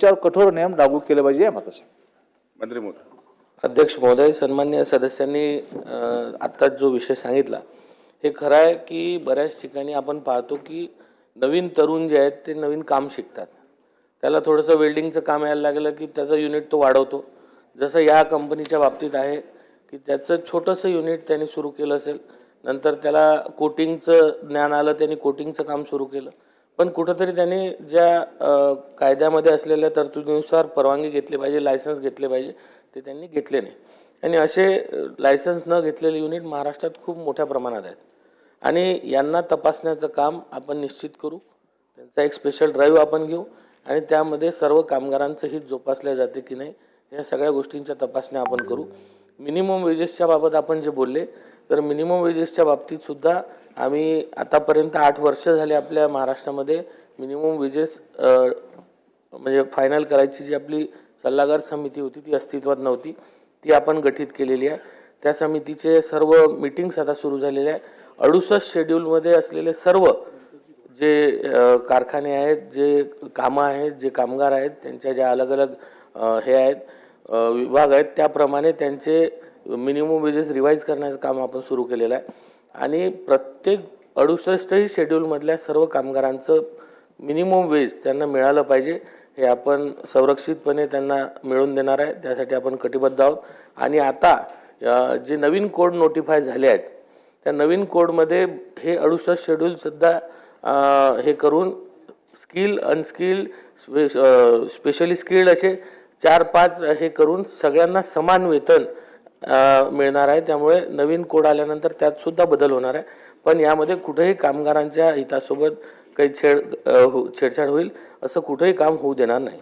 त्याच्यावर कठोर नियम लागू केले पाहिजे या मताचं. मंत्री महोदय अध्यक्ष महोदय सन्मान्य सदस्यांनी आत्ताच जो विषय सांगितला हे खरं आहे की बऱ्याच ठिकाणी आपण पाहतो की नवीन तरुण जे आहेत ते नवीन काम शिकतात. त्याला थोडंसं वेल्डिंगचं काम यायला लागलं की त्याचं युनिट तो वाढवतो. जसं या कंपनीच्या बाबतीत आहे की त्याचं छोटंसं युनिट त्यांनी सुरू केलं असेल नंतर त्याला कोटिंगचं ज्ञान आलं त्यांनी कोटिंगचं काम सुरू केलं. पण कुठंतरी त्यांनी ज्या कायद्यामध्ये असलेल्या तरतुदीनुसार परवानगी घेतली पाहिजे लायसन्स घेतले पाहिजे ते त्यांनी घेतले नाही. आणि असे लायसन्स न घेतलेले युनिट महाराष्ट्रात खूप मोठ्या प्रमाणात आहेत. आणि यांना तपासण्याचं काम आपण निश्चित करू. त्यांचा एक स्पेशल ड्राईव्ह आपण घेऊ. आणि त्यामध्ये सर्व कामगारांचं हित जोपासल्या जाते की नाही या सगळ्या गोष्टींच्या तपासण्या आपण करू. मिनिमम वेजेसच्या बाबत आपण जे बोलले तर मिनिमम वेजेसच्या बाबतीत सुद्धा आम्ही आतापर्यंत आठ वर्ष झाले आपल्या महाराष्ट्रामध्ये मिनिमम वेजेस म्हणजे फायनल करायची जी आपली सल्लागार समिती होती ती अस्तित्वात नव्हती. ती आपण गठीत केलेली आहे. त्या समितीचे सर्व मिटिंग्स आता सुरू झालेले आहे अडुसष्ट शेड्यूलमध्ये असलेले सर्व जे कारखाने आहेत जे कामं आहेत जे कामगार आहेत त्यांच्या ज्या अलग अलग हे आहेत विभाग आहेत त्याप्रमाणे त्यांचे मिनिमम वेजेस रिवाईज करण्याचं काम आपण सुरू केलेलं आहे. आणि प्रत्येक अडुसष्टही शेड्यूलमधल्या सर्व कामगारांचं मिनिमम वेज त्यांना मिळालं पाहिजे. हे आपण संरक्षितपणे त्यांना मिळवून देणार आहे. त्यासाठी आपण कटिबद्ध आहोत. आणि आता जे नवीन कोड नोटिफाय झाले आहेत त्या नवीन कोडमध्ये हे अडुसष्ट शेड्यूलसुद्धा हे करून skill unskill spe specially skilled असे चार पाच हे करून सगळ्यांना समान वेतन मिळणार आहे. त्यामुळे नवीन कोड आल्यानंतर त्यात सुद्धा बदल होणार आहे. पण यामध्ये कुठेही कामगारांच्या हितासोबत काही छेड हो- छेडछाड होईल असं कुठेही काम होऊ देणार नाही.